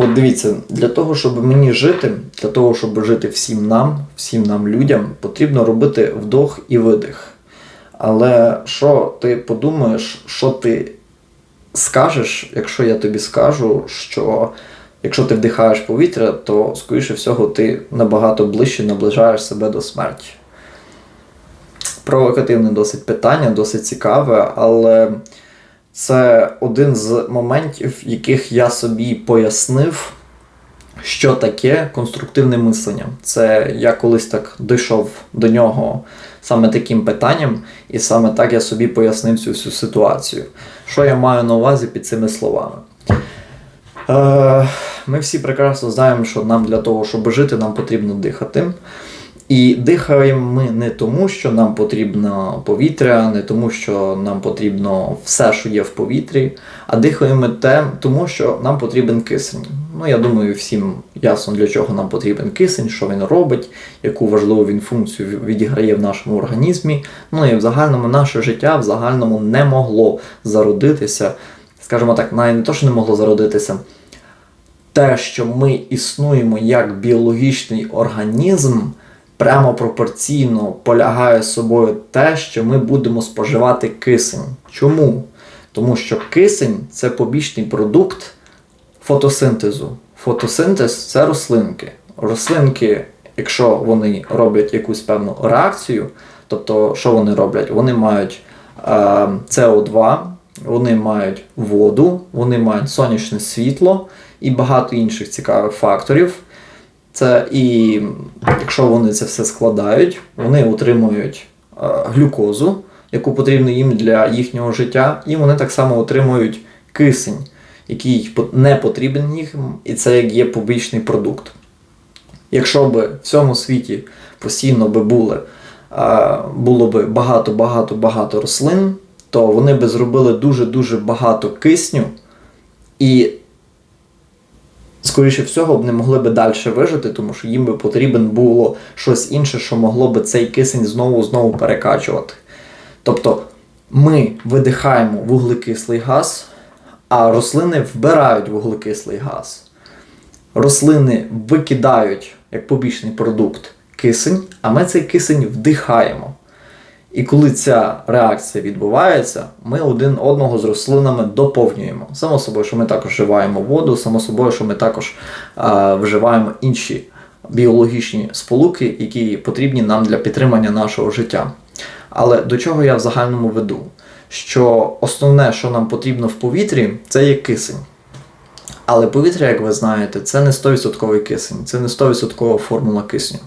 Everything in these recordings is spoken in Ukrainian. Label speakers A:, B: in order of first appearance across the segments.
A: От дивіться, для того, щоб мені жити, для того, щоб жити всім нам, всім нам людям, потрібно робити вдох і видих. Але що ти подумаєш, що ти скажеш, якщо я тобі скажу, що якщо ти вдихаєш повітря, то, скоріше всього, ти набагато ближче наближаєш себе до смерті. Провокативне досить питання, досить цікаве, але це один з моментів, яких я собі пояснив, що таке конструктивне мислення. Це я колись так дійшов до нього саме таким питанням, і саме так я собі пояснив цю всю ситуацію. Що я маю на увазі під цими словами? Е, Ми всі прекрасно знаємо, що нам для того, щоб жити, нам потрібно дихати. І дихаємо ми не тому, що нам потрібно повітря, не тому, що нам потрібно все, що є в повітрі, а дихаємо те, тому що нам потрібен кисень. Ну, я думаю, всім ясно, для чого нам потрібен кисень, що він робить, яку важливу він функцію відіграє в нашому організмі. Ну і в загальному наше життя в загальному не могло зародитися, скажімо так, навіть не то, що не могло зародитися. Те, що ми існуємо як біологічний організм, прямо пропорційно полягає собою те, що ми будемо споживати кисень. Чому? Тому що кисень це побічний продукт фотосинтезу. Фотосинтез це рослинки. Рослинки, якщо вони роблять якусь певну реакцію, тобто, що вони роблять? Вони мають е, СО2, вони мають воду, вони мають сонячне світло і багато інших цікавих факторів. Це і якщо вони це все складають, вони отримують е, глюкозу, яку потрібно їм для їхнього життя, і вони так само отримують кисень, який не потрібен їм, і це як є побічний продукт. Якщо б в цьому світі постійно би були, е, було б багато-багато-багато рослин, то вони би зробили дуже-дуже багато кисню. І скоріше всього, б не могли би далі вижити, тому що їм би потрібен було щось інше, що могло би цей кисень знову-знову перекачувати. Тобто ми видихаємо вуглекислий газ, а рослини вбирають вуглекислий газ. Рослини викидають як побічний продукт кисень, а ми цей кисень вдихаємо. І коли ця реакція відбувається, ми один одного з рослинами доповнюємо. Само собою, що ми також вживаємо воду, само собою, що ми також а, вживаємо інші біологічні сполуки, які потрібні нам для підтримання нашого життя. Але до чого я в загальному веду? Що основне, що нам потрібно в повітрі, це є кисень. Але повітря, як ви знаєте, це не 100% кисень, це не 100% формула кисню.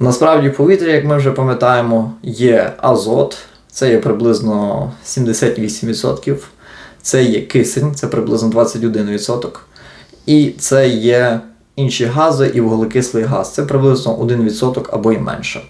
A: Насправді, повітря, як ми вже пам'ятаємо, є азот, це є приблизно 78%, це є кисень, це приблизно 21%. І це є інші гази і вуглекислий газ, це приблизно 1% або й менше.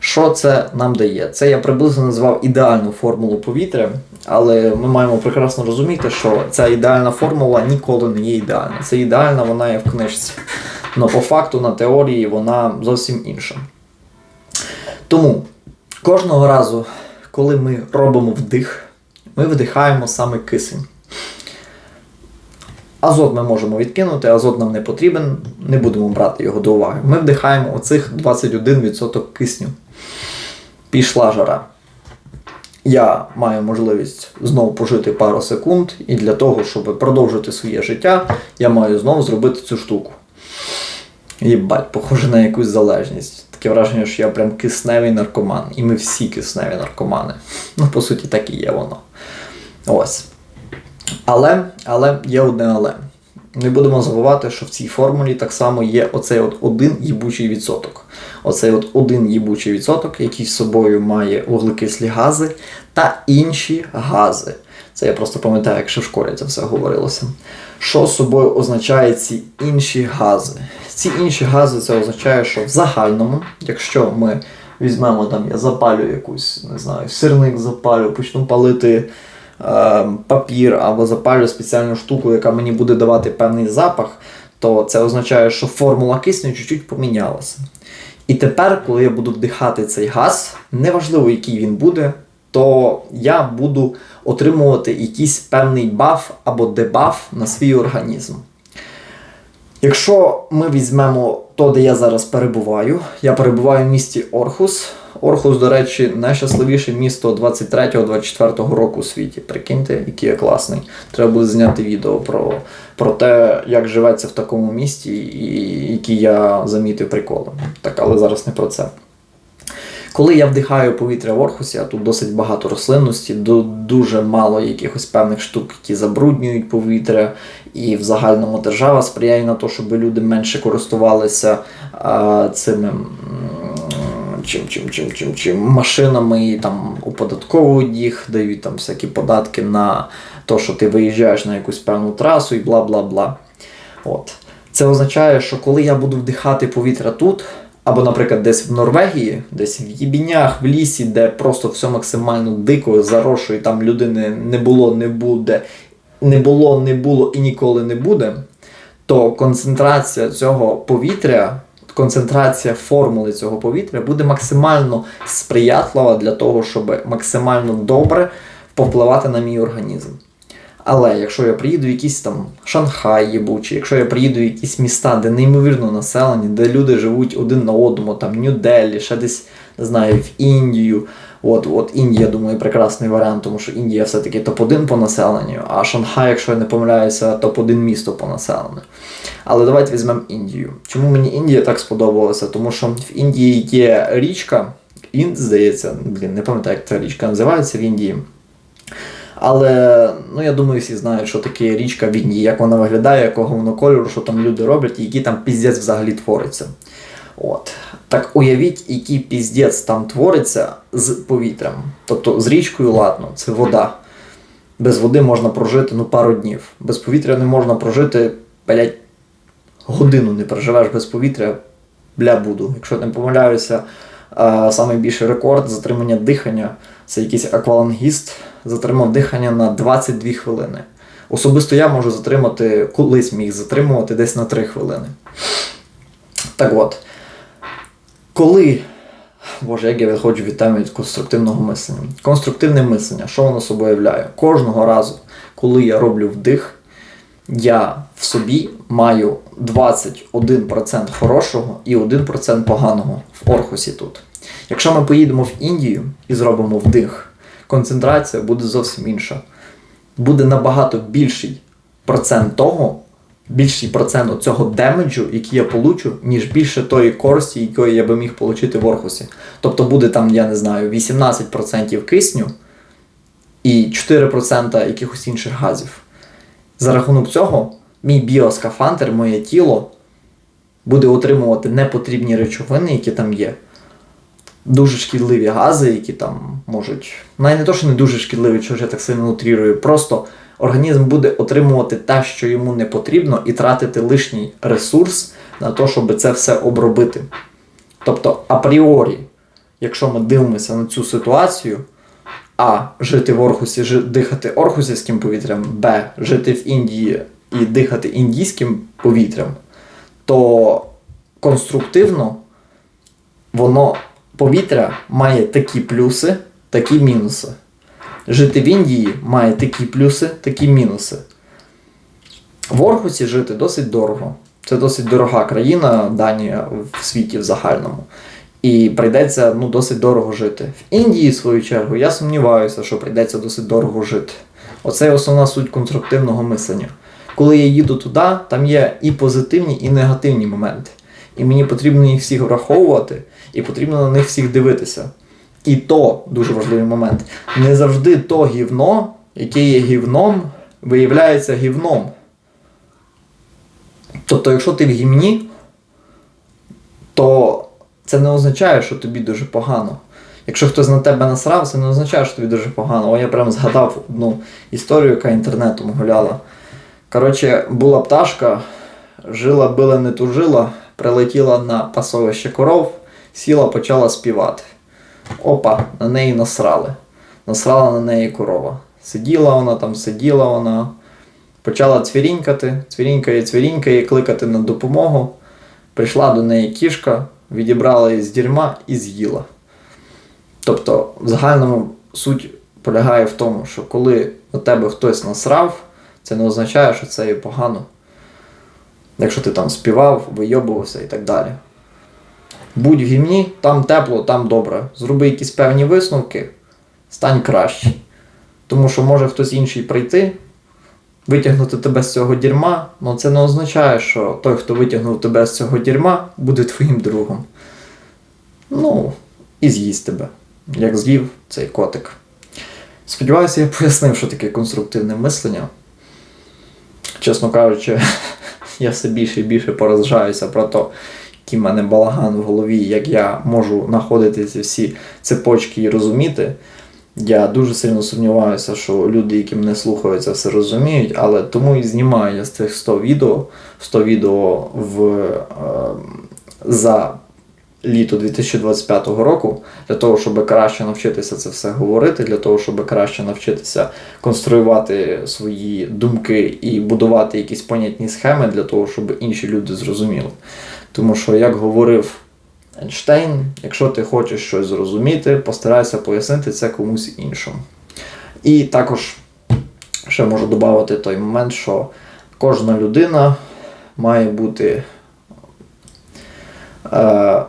A: Що це нам дає? Це я приблизно назвав ідеальну формулу повітря, але ми маємо прекрасно розуміти, що ця ідеальна формула ніколи не є ідеальна. Це ідеальна, вона є в книжці. Але по факту на теорії вона зовсім інша. Тому кожного разу, коли ми робимо вдих, ми вдихаємо саме кисень. Азот ми можемо відкинути, азот нам не потрібен, не будемо брати його до уваги. Ми вдихаємо оцих 21% кисню. Пішла жара. Я маю можливість знову пожити пару секунд, і для того, щоб продовжити своє життя, я маю знову зробити цю штуку. Єбать, похоже на якусь залежність. Таке враження, що я прям кисневий наркоман. І ми всі кисневі наркомани. Ну, по суті, так і є воно. Ось. Але, але є одне але. Не будемо забувати, що в цій формулі так само є оцей от один їбучий відсоток. Оцей от один їбучий відсоток, який з собою має вуглекислі гази та інші гази. Це я просто пам'ятаю, якщо в школі це все говорилося. Що з собою означає ці інші гази? Ці інші гази це означає, що в загальному, якщо ми візьмемо там, я запалю якусь, не знаю, сирник запалю, почну палити е, папір або запалю спеціальну штуку, яка мені буде давати певний запах, то це означає, що формула кисню чуть-чуть помінялася. І тепер, коли я буду вдихати цей газ, неважливо, який він буде, то я буду отримувати якийсь певний баф або дебаф на свій організм. Якщо ми візьмемо то, де я зараз перебуваю, я перебуваю в місті Орхус. Орхус, до речі, найщасливіше місто 23-24 року у світі. Прикиньте, який я класний. Треба буде зняти відео про, про те, як живеться в такому місті, і які я замітив приколи. Так, але зараз не про це. Коли я вдихаю повітря в Орхусі, а тут досить багато рослинності, дуже мало якихось певних штук, які забруднюють повітря, і в загальному держава сприяє на те, щоб люди менше користувалися а, цими чим, чим, чим, чим, чим, машинами і там оподатковують їх, дають там всякі податки на те, що ти виїжджаєш на якусь певну трасу і бла бла бла. От. Це означає, що коли я буду вдихати повітря тут. Або, наприклад, десь в Норвегії, десь в Єбінях, в лісі, де просто все максимально дико, зарошу, і там людини не було, не буде, не було, не було і ніколи не буде, то концентрація цього повітря, концентрація формули цього повітря буде максимально сприятлива для того, щоб максимально добре повпливати на мій організм. Але якщо я приїду в якийсь там Шанхай єбучий, якщо я приїду в якісь міста, де неймовірно населені, де люди живуть один на одному, там Нью-Делі, ще десь не знаю, в Індію. От от Індія, думаю, прекрасний варіант, тому що Індія все-таки топ-1 по населенню, а Шанхай, якщо я не помиляюся, топ-1 місто по населенню. Але давайте візьмемо Індію. Чому мені Індія так сподобалася? Тому що в Індії є річка, Інд, здається, блін, не пам'ятаю, як ця річка називається в Індії. Але ну я думаю, всі знають, що таке річка в як вона виглядає, якого воно кольору, що там люди роблять, і який там піздець взагалі твориться. От. Так уявіть, який піздець там твориться з повітрям. Тобто з річкою ладно, це вода. Без води можна прожити ну, пару днів. Без повітря не можна прожити, блять, годину не проживеш без повітря, бля буду. Якщо не помиляюся, найбільший рекорд затримання дихання це якийсь аквалангіст затримав дихання на 22 хвилини. Особисто я можу затримати, колись міг затримувати десь на 3 хвилини. Так от, коли. Боже, як я виходжу від теми від конструктивного мислення. Конструктивне мислення, що воно собою являє? Кожного разу, коли я роблю вдих, я в собі маю 21% хорошого і 1% поганого в Орхусі тут. Якщо ми поїдемо в Індію і зробимо вдих, концентрація буде зовсім інша. Буде набагато більший процент того, більший процент цього демеджу, який я получу, ніж більше тої користі, якої я би міг отримати в Орхусі. Тобто буде там, я не знаю, 18% кисню і 4% якихось інших газів. За рахунок цього, мій біоскафандр, моє тіло буде отримувати непотрібні речовини, які там є дуже шкідливі гази, які там можуть. Навіть не то, що не дуже шкідливі, що я так сильно утрірую, просто організм буде отримувати те, що йому не потрібно, і тратити лишній ресурс на те, щоб це все обробити. Тобто, апріорі, якщо ми дивимося на цю ситуацію, А. Жити в Орхусі, жи, дихати орхусівським повітрям, Б. Жити в Індії і дихати індійським повітрям, то конструктивно воно повітря має такі плюси, такі мінуси. Жити в Індії має такі плюси, такі мінуси. В Орхусі жити досить дорого. Це досить дорога країна, Данія в світі в загальному. І прийдеться ну, досить дорого жити. В Індії, в свою чергу, я сумніваюся, що прийдеться досить дорого жити. Оце основна суть конструктивного мислення. Коли я їду туди, там є і позитивні, і негативні моменти. І мені потрібно їх всіх враховувати, і потрібно на них всіх дивитися. І то дуже важливий момент. Не завжди то гівно, яке є гівном, виявляється гівном. Тобто, якщо ти в гімні, то це не означає, що тобі дуже погано. Якщо хтось на тебе насрав, це не означає, що тобі дуже погано. О, я прям згадав одну історію, яка інтернетом гуляла. Коротше, була пташка, жила, била, не тужила, прилетіла на пасовище коров сіла, почала співати. Опа, на неї насрали. Насрала на неї корова. Сиділа вона там, сиділа вона, почала цвірінькати, цвірінькає, цвірінькає, кликати на допомогу. Прийшла до неї кішка, відібрала її з дерьма і з'їла. Тобто, в загальному суть полягає в тому, що коли на тебе хтось насрав, це не означає, що це є погано. Якщо ти там співав, вийобувався і так далі. Будь в гімні, там тепло, там добре. Зроби якісь певні висновки, стань краще. Тому що може хтось інший прийти, витягнути тебе з цього дерьма, але це не означає, що той, хто витягнув тебе з цього дерьма, буде твоїм другом. Ну, і з'їсть тебе, як з'їв цей котик. Сподіваюся, я пояснив, що таке конструктивне мислення. Чесно кажучи, я все більше і більше поражаюся про те, який в мене балаган в голові, як я можу знаходити ці всі цепочки і розуміти. Я дуже сильно сумніваюся, що люди, які мене слухають, це все розуміють, але тому і знімаю я з цих 100 відео, 100 відео в, е, за літо 2025 року, для того, щоб краще навчитися це все говорити, для того, щоб краще навчитися конструювати свої думки і будувати якісь понятні схеми для того, щоб інші люди зрозуміли. Тому що, як говорив Ейнштейн, якщо ти хочеш щось зрозуміти, постарайся пояснити це комусь іншому. І також ще можу додати той момент, що кожна людина має бути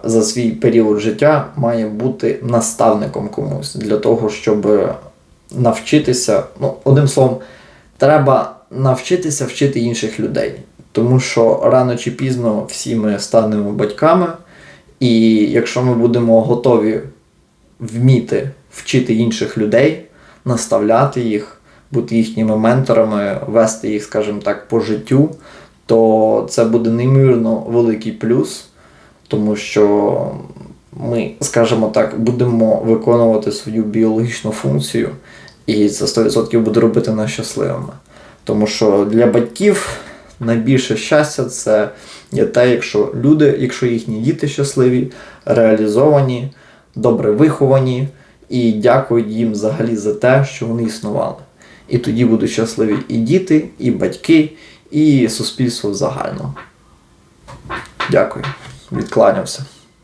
A: за свій період життя має бути наставником комусь для того, щоб навчитися. Ну, одним словом, треба навчитися вчити інших людей. Тому що рано чи пізно всі ми станемо батьками, і якщо ми будемо готові вміти вчити інших людей, наставляти їх, бути їхніми менторами, вести їх, скажімо так, по життю, то це буде неймовірно великий плюс, тому що ми, скажімо так, будемо виконувати свою біологічну функцію, і це 100% буде робити нас щасливими. Тому що для батьків найбільше щастя це є те, якщо люди, якщо їхні діти щасливі, реалізовані, добре виховані і дякують їм взагалі за те, що вони існували. І тоді будуть щасливі і діти, і батьки, і суспільство загально. Дякую. Відкланявся.